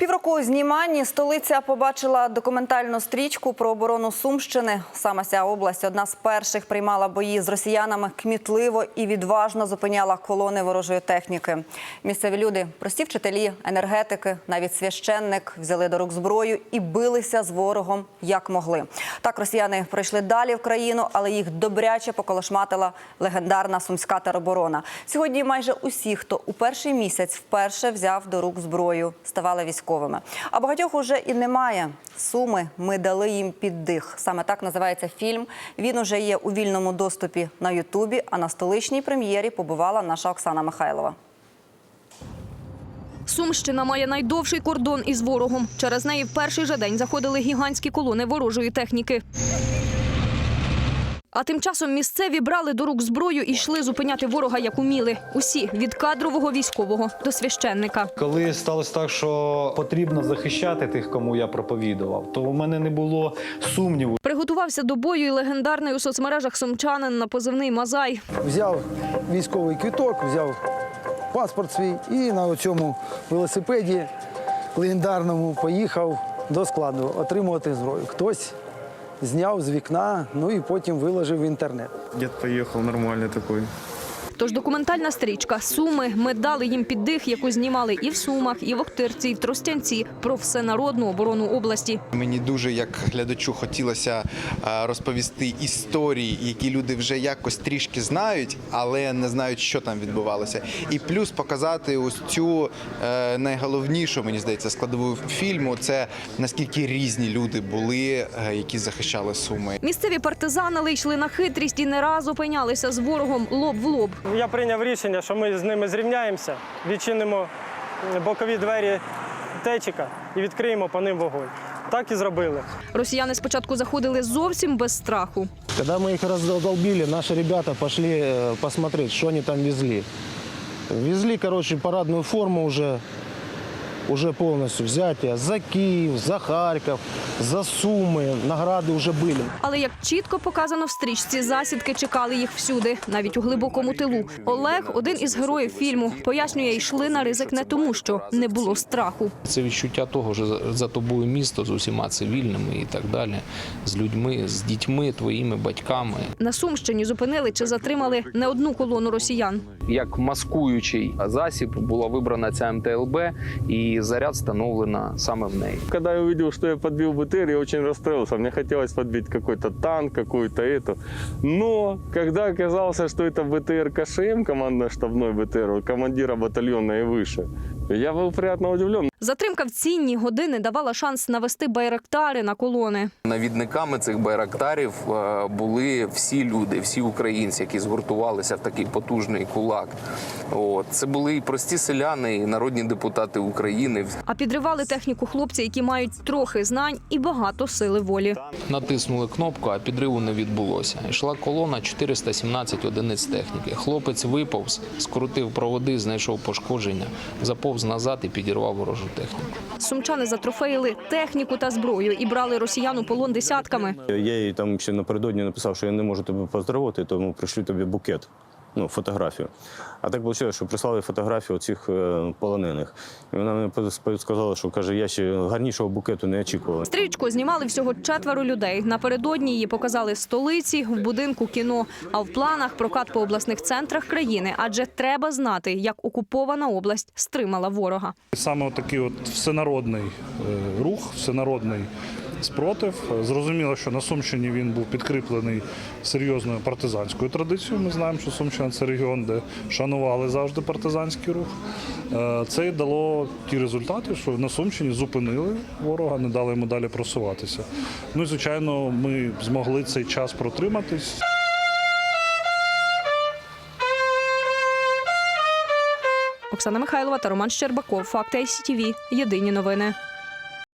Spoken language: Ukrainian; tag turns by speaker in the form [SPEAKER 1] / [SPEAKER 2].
[SPEAKER 1] Півроку зніманні столиця побачила документальну стрічку про оборону Сумщини. Саме ця область одна з перших приймала бої з росіянами кмітливо і відважно зупиняла колони ворожої техніки. Місцеві люди, прості вчителі, енергетики, навіть священник взяли до рук зброю і билися з ворогом як могли. Так росіяни пройшли далі в країну, але їх добряче поколошматила легендарна сумська тероборона. Сьогодні майже усі, хто у перший місяць вперше взяв до рук зброю, ставали військовими. А багатьох уже і немає. Суми ми дали їм під дих. Саме так називається фільм. Він уже є у вільному доступі на Ютубі. А на столичній прем'єрі побувала наша Оксана Михайлова.
[SPEAKER 2] Сумщина має найдовший кордон із ворогом. Через неї в перший же день заходили гігантські колони ворожої техніки. А тим часом місцеві брали до рук зброю і йшли зупиняти ворога як уміли. Усі від кадрового військового до священника.
[SPEAKER 3] Коли сталося так, що потрібно захищати тих, кому я проповідував, то у мене не було сумніву.
[SPEAKER 2] Приготувався до бою і легендарний у соцмережах сумчанин на позивний Мазай.
[SPEAKER 4] взяв військовий квіток, взяв паспорт свій і на цьому велосипеді легендарному поїхав до складу отримувати зброю. Хтось зняв з вікна, ну і потім виложив в інтернет.
[SPEAKER 5] Дед поїхав нормальний такой.
[SPEAKER 2] Тож документальна стрічка Суми ми дали їм під дих, яку знімали і в Сумах, і в Охтирці, і в Тростянці про всенародну оборону області.
[SPEAKER 6] Мені дуже як глядачу хотілося е, розповісти історії, які люди вже якось трішки знають, але не знають, що там відбувалося. І плюс показати ось цю е, найголовнішу, мені здається, складову фільму це наскільки різні люди були, е, які захищали суми.
[SPEAKER 2] Місцеві партизанили йшли на хитрість і не раз опинялися з ворогом лоб в лоб.
[SPEAKER 7] Я прийняв рішення, що ми з ними зрівняємося, відчинимо бокові двері течіка і відкриємо по ним вогонь. Так і зробили.
[SPEAKER 2] Росіяни спочатку заходили зовсім без страху.
[SPEAKER 8] Коли ми їх роздолбили, наші ребята пішли подивитися, що вони там везли. Везли, короче, парадну форму уже, уже полностью взятие. За Киев, за Харьков, за Сумы. Награды уже были.
[SPEAKER 2] Але як чітко показано в стрічці, засідки чекали їх всюди, навіть у глибокому тилу. Олег, один із героїв фільму, пояснює, йшли на ризик не тому, що не було страху.
[SPEAKER 9] Це відчуття того, що за- за тобою місто з усіма цивільними і так далі, з людьми, з дітьми, твоїми батьками.
[SPEAKER 2] На Сумщині зупинили чи затримали не одну колону росіян.
[SPEAKER 10] як маскуючий засіб була вибрана ця МТЛБ і заряд встановлена саме в неї.
[SPEAKER 5] Когда я увидел, что я подбил БТР, я очень расстроился. Мне хотелось подбить какой-то танк, какую-то эту. Но когда оказалось, что это БТР КШМ, командно-штабной БТР, командира батальона и выше, я был приятно удивлен.
[SPEAKER 2] Затримка в цінні години давала шанс навести байрактари на колони.
[SPEAKER 10] Навідниками цих байрактарів е, були всі люди, всі українці, які згуртувалися в такий потужний кулак. От це були і прості селяни, і народні депутати України.
[SPEAKER 2] А підривали техніку хлопці, які мають трохи знань і багато сили волі.
[SPEAKER 9] Натиснули кнопку, а підриву не відбулося. Йшла колона 417 одиниць техніки. Хлопець виповз, скрутив проводи, знайшов пошкодження, заповз назад і підірвав ворожу техніку.
[SPEAKER 2] Сумчани затрофеїли техніку та зброю і брали росіян у полон десятками.
[SPEAKER 11] Я їй там ще напередодні написав, що я не можу тебе поздоровити, тому пришлю тобі букет. Ну, фотографію. А так вийшло, що прислали фотографію цих полонених. І вона мені сказала, що каже, я ще гарнішого букету не очікувала.
[SPEAKER 2] Стрічку знімали всього четверо людей. Напередодні її показали в столиці, в будинку кіно. А в планах прокат по обласних центрах країни. Адже треба знати, як окупована область стримала ворога.
[SPEAKER 12] Саме такий от всенародний е, рух, всенародний спротив. Зрозуміло, що на Сумщині він був підкріплений серйозною партизанською традицією. Ми знаємо, що Сумщина це регіон, де шанували завжди партизанський рух. Е, Це й дало ті результати, що на Сумщині зупинили ворога, не дали йому далі просуватися. Ну і звичайно, ми змогли цей час протриматись.
[SPEAKER 2] Оксана Михайлова та Роман Щербаков. Факти ICTV. Єдині новини.